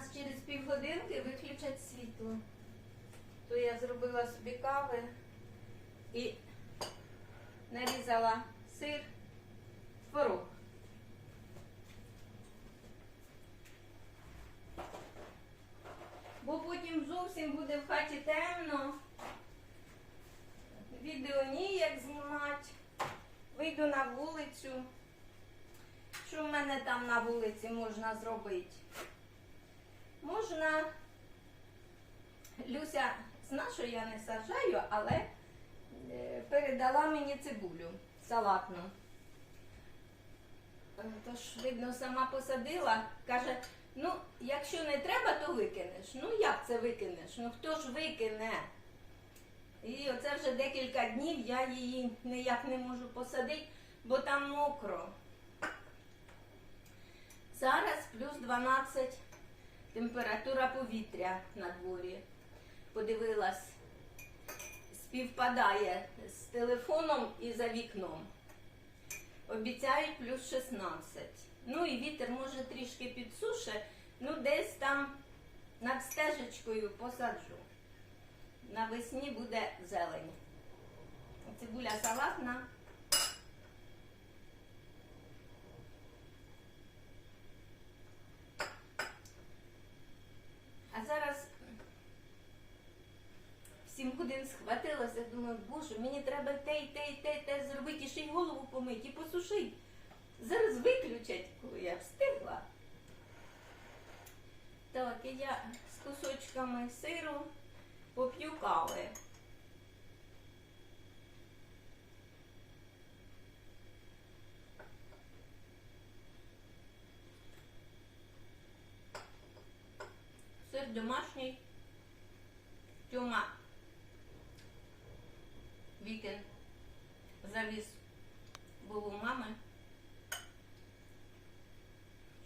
нас через півгодинки виключать світло. То я зробила собі кави і нарізала сир, творог. Бо потім зовсім буде в хаті темно. Відео ніяк знімати. Вийду на вулицю. Що в мене там на вулиці можна зробити? Можна. Люся зна, що я не саджаю, але е, передала мені цибулю салатну. Е, Тож, видно, сама посадила, каже, ну, якщо не треба, то викинеш. Ну як це викинеш? Ну хто ж викине? І оце вже декілька днів я її ніяк не можу посадити, бо там мокро. Зараз плюс 12 температура повітря на дворі. Подивилась, співпадає з телефоном і за вікном. Обіцяють плюс 16. Ну і вітер може трішки підсуше, ну десь там над стежечкою посаджу. Навесні буде зелень. Цибуля салатна. А зараз в 7 годин схватилася, думаю, боже, мені треба те і те, і те, те зробити, ще й голову помити, і посушити. Зараз виключать, коли я встигла. Так, і я з кусочками сиру поп'ю кави. Сир домашній. Тьома вікенд завіз був у мами.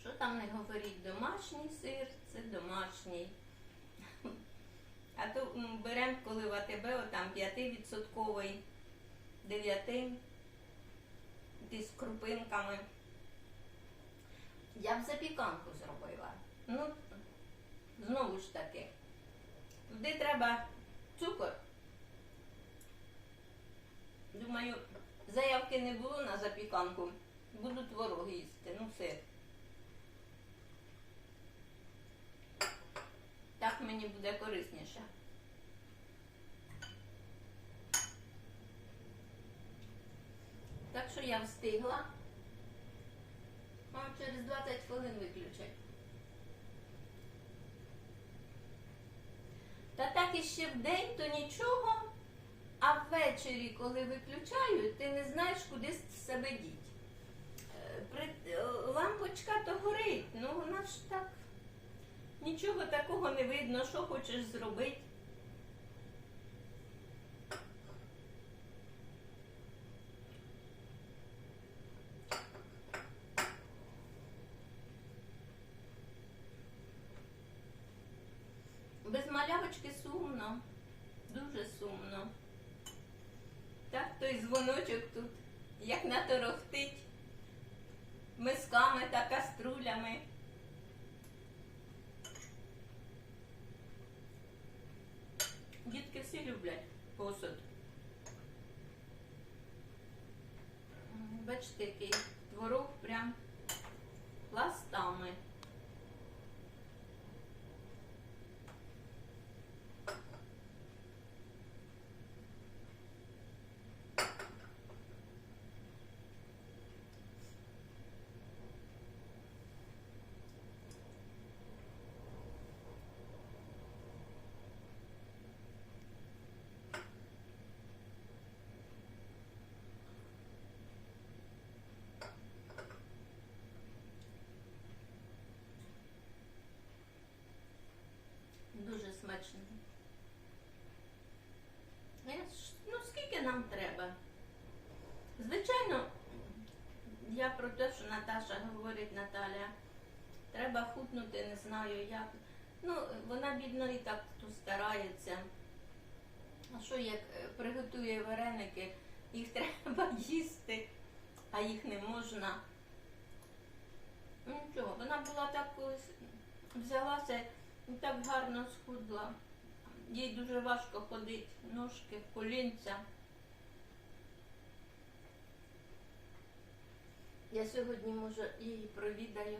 Що там не говоріть, домашній сир, це домашній. А то беремо, коли в АТБ, отам 5-відсотковий, 9 десь з крупинками. Я б запіканку зробила. Ну, знову ж таки, туди треба цукор. Думаю, заявки не було на запіканку. Буду творог їсти, ну сир. Так мені буде корисніше. Так що я встигла. Мам, через 20 хвилин виключать. Та так іще в день, то нічого, а ввечері, коли виключають, ти не знаєш, куди себе діть. Е, е, Лампочка то горить, ну вона ж так. Нічого такого не видно, що хочеш зробити. Який творог прям пластами. Дуже смачно. Я ж- Ну, скільки нам треба? Звичайно, я про те, що Наташа говорить Наталя, треба хутнути, не знаю як. Ну, вона бідно і так тут старається. А що як е, приготує вареники, їх треба їсти, а їх не можна. Ну, Нічого, вона була так колись взялася і так гарно схудла. Їй дуже важко ходити, ножки, колінця. Я сьогодні, може, її провідаю.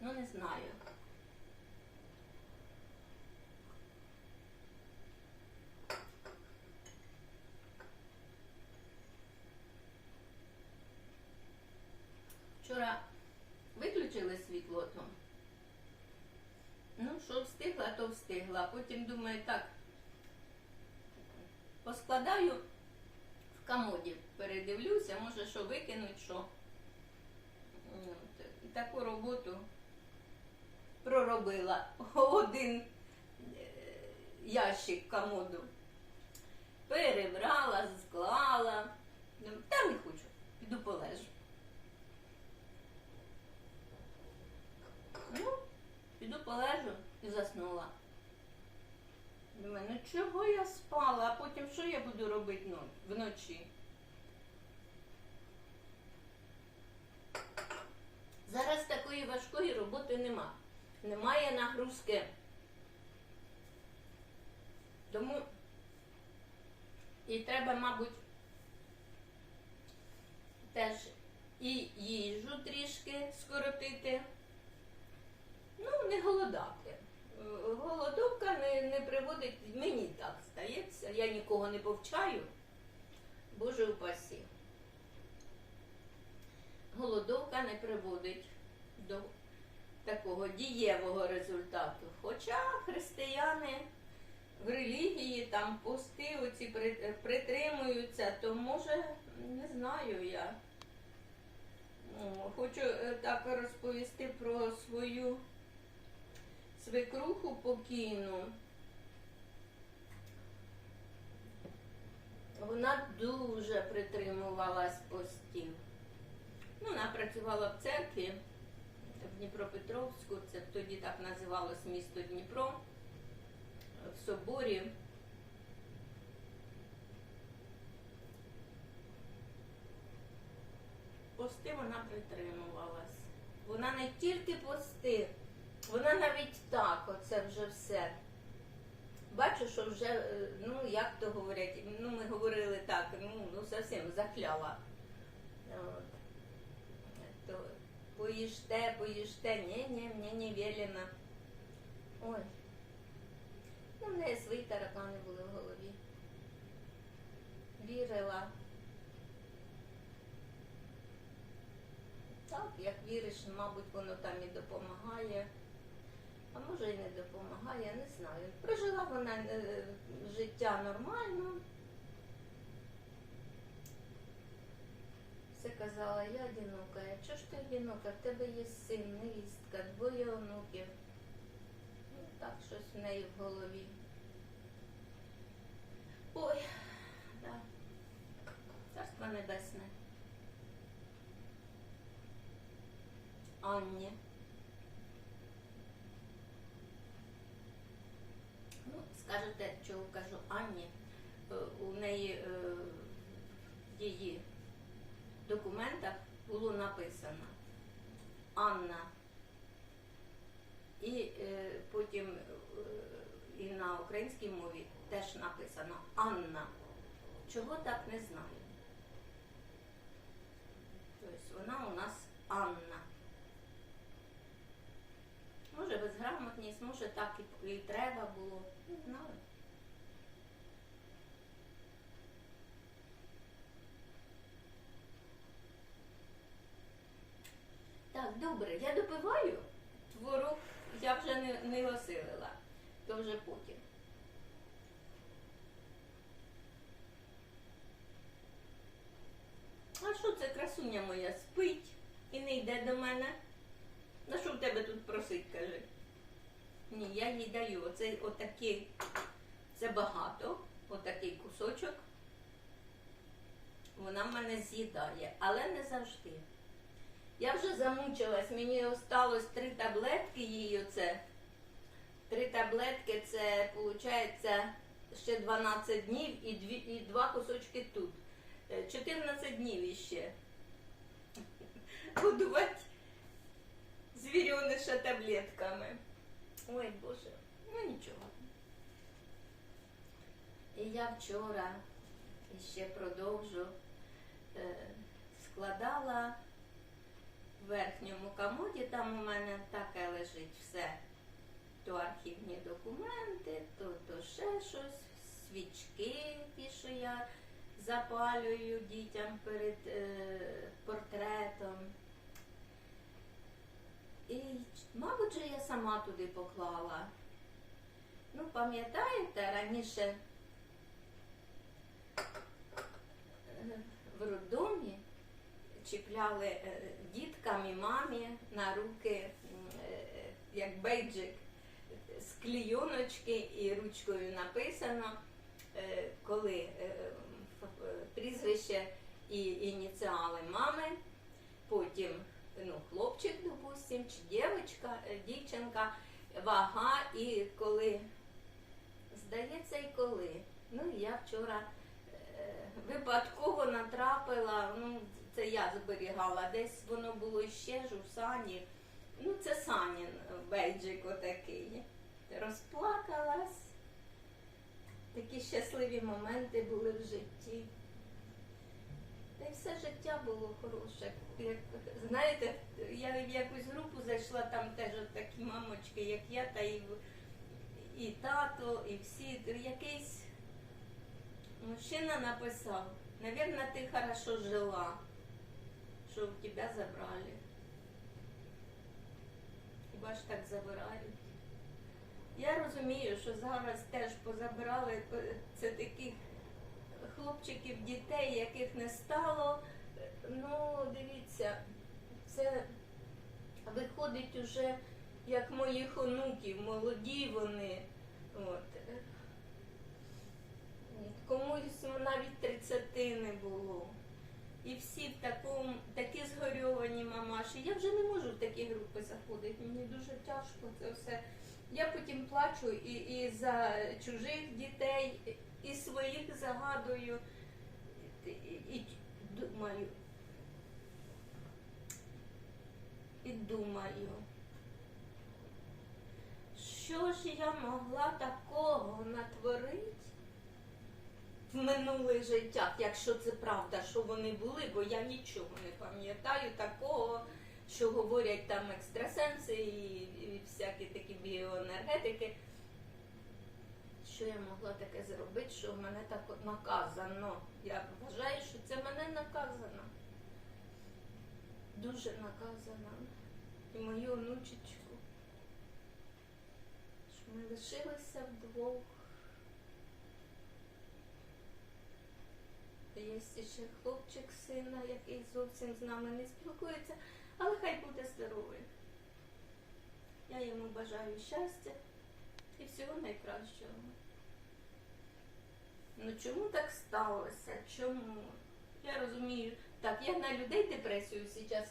Ну, не знаю. Вчора виключили світло то. Ну, що встигла, то встигла. Потім думаю, так, поскладаю комоді, передивлюся, може, що викинуть, що. От, І таку роботу проробила один е, ящик комоду. Перебрала, склала. Ну, Та не хочу, піду полежу. Ну, піду полежу і заснула. Думаю, ну чого я спала, а потім що я буду робити ну, вночі? Зараз такої важкої роботи нема. Немає нагрузки. Тому і треба, мабуть, теж і їжу трішки скоротити. Ну, не голодати. Голодовка не, не приводить, мені так стається, я нікого не повчаю. Боже упасі. Голодовка не приводить до такого дієвого результату. Хоча християни в релігії там пости оці притримуються, то може, не знаю я. Хочу е, так розповісти про свою свекруху покійну. Вона дуже притримувалась постів. Ну, вона працювала в церкві в Дніпропетровську, це тоді так називалось місто Дніпро, в соборі. Пости вона притримувалась. Вона не тільки пости, вона навіть так, оце вже все. Бачу, що вже, е, ну як то говорять, ну ми говорили так, ну, ну зовсім захляла. От. То поїжте, поїжте, ні, ні, мені не велено. Ой. Ну, в неї свої таракани були в голові. Вірила. Так, як віриш, мабуть, воно там і допомагає. А може і не допомагає, не знаю. Прожила вона е, життя нормально. Все казала, я одинока. Чого ж ти одинока? В тебе є син, невістка, двоє онуків. Ну, так, щось в неї в голові. Ой, да. Царство небесне. Анні. Скажете, чого кажу Анні. Е, У неї е, в її документах було написано Анна. І е, потім і на українській мові теж написано Анна. Чого так не знаю. Тобто вона у нас Анна. Може безграмотність, може так і треба було. Так, добре, я допиваю. Творог я вже не, не осилила. То вже потім. А що це красуня моя спить і не йде до мене? На що в тебе тут просить, каже? Ні, я їй даю. Оце отакий, це багато, отакий кусочок. Вона мене але не завжди. Я вже замучилась, мені осталось три таблетки їй оце. Три таблетки це, виходить, ще 12 днів і, дві, і два кусочки тут. Е, 14 днів іще. Годувати звірюни лише таблетками. Ой, Боже, ну нічого. І я вчора ще продовжу е, складала в верхньому комоді, там у мене таке лежить все. То архівні документи, то, то ще щось, свічки, ті, що я запалюю дітям перед е, портретом. І, мабуть, же я сама туди поклала. Ну, пам'ятаєте, раніше е, в роддомі чіпляли е, діткам і мамі на руки е, як бейджик з клійоночки і ручкою написано, е, коли е, е, прізвище і ініціали мами, потім ну, хлопчик, допустим, чи дівчинка, е, дівчинка, вага і коли. Здається, і коли. Ну, я вчора е, випадково натрапила, ну, це я зберігала, десь воно було ще ж у Сані. Ну, це Санін бейджик отакий. Розплакалась. Такі щасливі моменти були в житті. Та й все життя було хороше. Як, знаєте, я в якусь групу зайшла, там теж такі мамочки, як я, та і, і тато, і всі. Якийсь мужчина написав, Навірно, ти хорошо жила, в тебе забрали. Хіба ж так забирають? Я розумію, що зараз теж позабирали це таких хлопчиків, дітей, яких не стало. Ну, дивіться, це виходить уже як моїх онуків, молоді вони. От. Комусь навіть 30 не було. І всі в такому, такі згорьовані мамаші. Я вже не можу в такі групи заходити. Мені дуже тяжко це все. Я потім плачу і, і за чужих дітей, і своїх загадую. І, і думаю. І думаю, що ж я могла такого натворити в минулих життях, якщо це правда, що вони були, бо я нічого не пам'ятаю такого, що говорять там екстрасенси і, і всякі такі біоенергетики. Що я могла таке зробити, що в мене так наказано. Я вважаю, що це мене наказано. Дуже наказано. І мою онучечку. Що ми лишилися вдвох. Є ще хлопчик сина, який зовсім з нами не спілкується, але хай буде здоровий. Я йому бажаю щастя і всього найкращого. Ну чому так сталося? Чому? Я розумію, так, я на людей депресію зараз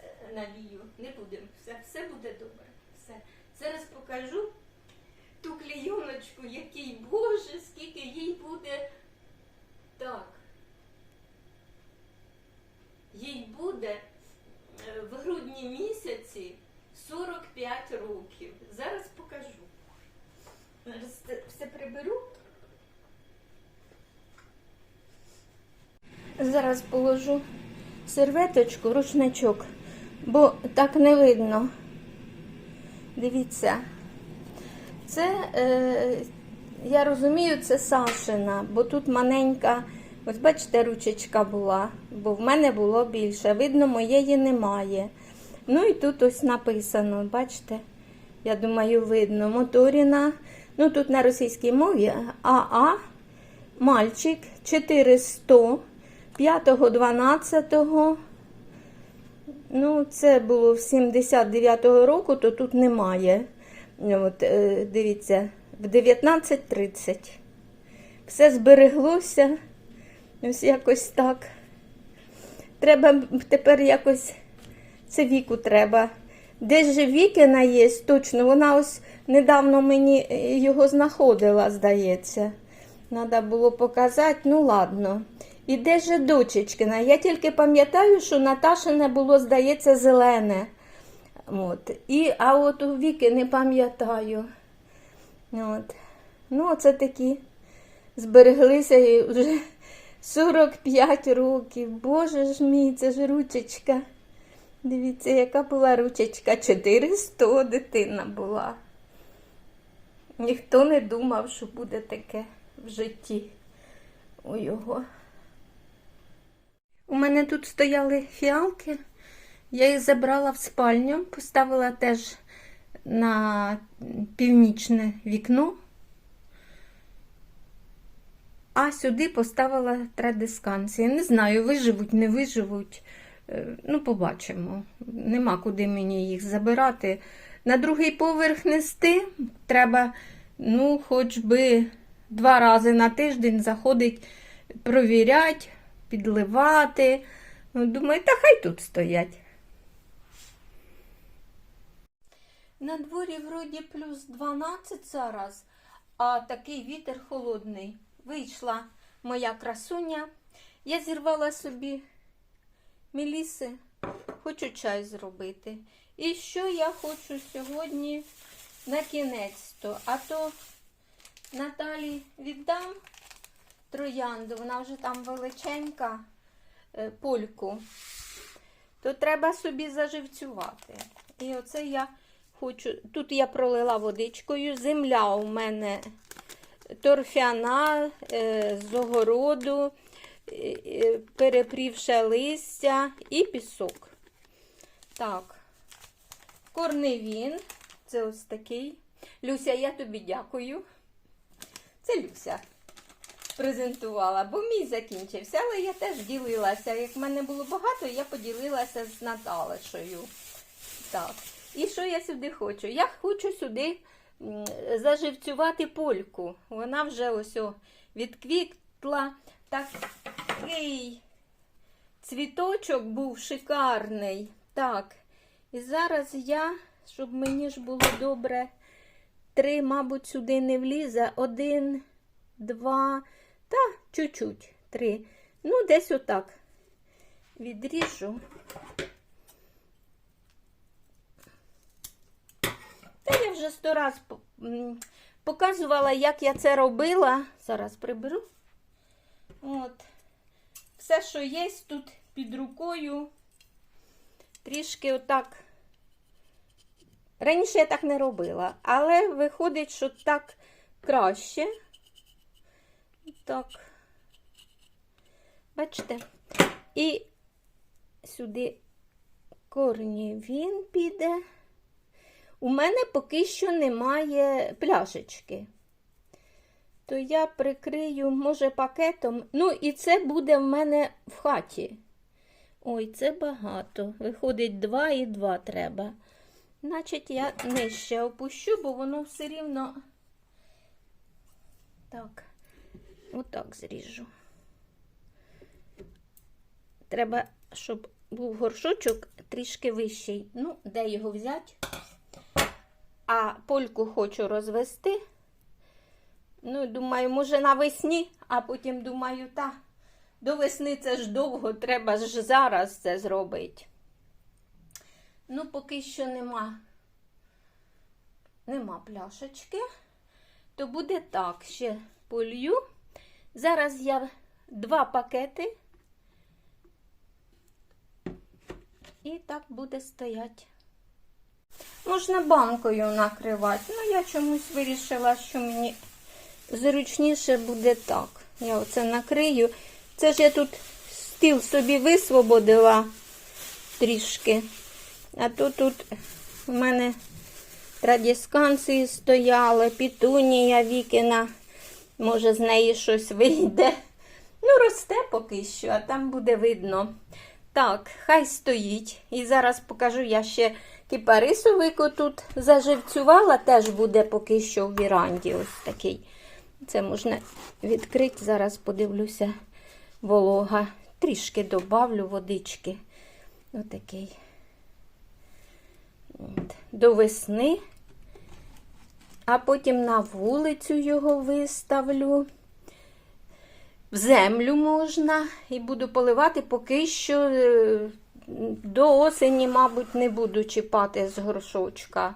е, навію. Не будемо. Все, все буде добре. Все. Зараз покажу ту клійоночку, який Боже, скільки їй буде. Так. Їй буде е, в грудні місяці 45 років. Зараз покажу. Зараз все приберу. Зараз положу серветочку, рушничок, бо так не видно. Дивіться. Це, е, я розумію, це Сашина, бо тут маленька, ось бачите, ручечка була, бо в мене було більше. Видно, моєї немає. Ну і тут ось написано, бачите, я думаю, видно. Моторіна, ну тут на російській мові АА, мальчик 400, 5-12. Ну, це було в 79-го року, то тут немає. От, е, дивіться, в 19.30. Все збереглося. Ось якось так. Треба тепер якось це віку треба. Десь же Вікіна є, точно. Вона ось недавно мені е, його знаходила, здається. Треба було показати, ну ладно. І де же дочечкина? Я тільки пам'ятаю, що Наташине було, здається, зелене. От. І, а от у віки не пам'ятаю. От. Ну, це такі збереглися і вже 45 років. Боже ж мій, це ж ручечка. Дивіться, яка була ручечка. 400 дитина була. Ніхто не думав, що буде таке в житті у його. У мене тут стояли фіалки. Я їх забрала в спальню, поставила теж на північне вікно, а сюди поставила традисканції. Не знаю, виживуть, не виживуть. Е, Ну, побачимо. Нема куди мені їх забирати. На другий поверх нести треба, ну, хоч би два рази на тиждень заходить, провірять, підливати. Ну, Думаю, та хай тут стоять. На дворі вроді плюс 12 зараз, а такий вітер холодний. Вийшла моя красуня. Я зірвала собі меліси, хочу чай зробити. І що я хочу сьогодні на кінець то? А то Наталі віддам троянду, вона вже там величенька е, польку, то треба собі заживцювати. І оце я хочу. Тут я пролила водичкою. Земля у мене торфяна е, з огороду, е, е, перепрівше листя і пісок. Так, корневін. Це ось такий. Люся, я тобі дякую. Це Люся презентувала, бо мій закінчився, але я теж ділилася. Як в мене було багато, я поділилася з Наталишою. Так. І що я сюди хочу? Я хочу сюди заживцювати польку. Вона вже ось відквітла. Такий цвіточок був шикарний. Так. І зараз я, щоб мені ж було добре, три, мабуть, сюди не влізе. Один, два, та чуть-чуть. Три. Ну, десь отак. Відріжу. Та я вже сто раз показувала, як я це робила. Зараз приберу. От. Все, що є тут під рукою. Трішки отак. Раніше я так не робила, але виходить, що так краще. Так. Бачите? І сюди корні він піде. У мене поки що немає пляшечки. То я прикрию, може, пакетом. Ну, і це буде в мене в хаті. Ой, це багато. Виходить, два і два треба. Значить, я нижче опущу, бо воно все рівно. Так, отак зріжу. Треба, щоб був горшочок трішки вищий. Ну, де його взяти? А польку хочу розвести. Ну, думаю, може навесні, а потім думаю, та, до весни це ж довго, треба ж зараз це зробити. Ну, поки що нема, нема пляшечки, то буде так, ще полью. Зараз я два пакети. І так буде стояти. Можна банкою накривати. Ну, я чомусь вирішила, що мені зручніше буде так. Я оце накрию. Це ж я тут стіл собі висвободила трішки. А то тут в мене традісканції стояли, пітунія вікина. Може, з неї щось вийде. Ну, росте поки що, а там буде видно. Так, хай стоїть. І зараз покажу я ще кипарисовику тут заживцювала, теж буде поки що в віранді. Ось такий. Це можна відкрити. Зараз подивлюся, волога. Трішки добавлю водички. Отакий. От. До весни. А потім на вулицю його виставлю. В землю можна і буду поливати поки що е, до осені, мабуть, не буду чіпати з горшочка.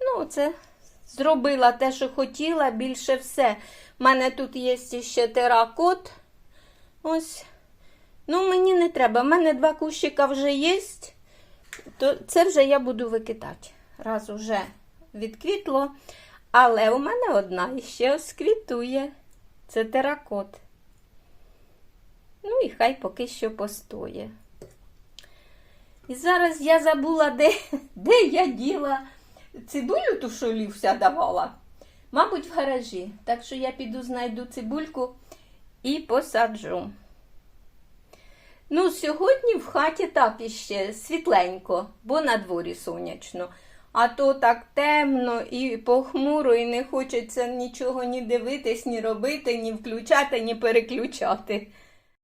Ну, це зробила те, що хотіла, більше все. У мене тут є ще теракот. Ось. Ну, мені не треба. У мене два кущика вже є. То це вже я буду викидати. Раз уже відквітло. Але у мене одна ще ось. Це теракот. Ну і хай поки що постоє. І зараз я забула, де, де я діла цибулю ту, що Лівся давала. Мабуть, в гаражі. Так що я піду знайду цибульку і посаджу. Ну, сьогодні в хаті так іще світленько, бо на дворі сонячно. А то так темно і похмуро, і не хочеться нічого ні дивитись, ні робити, ні включати, ні переключати.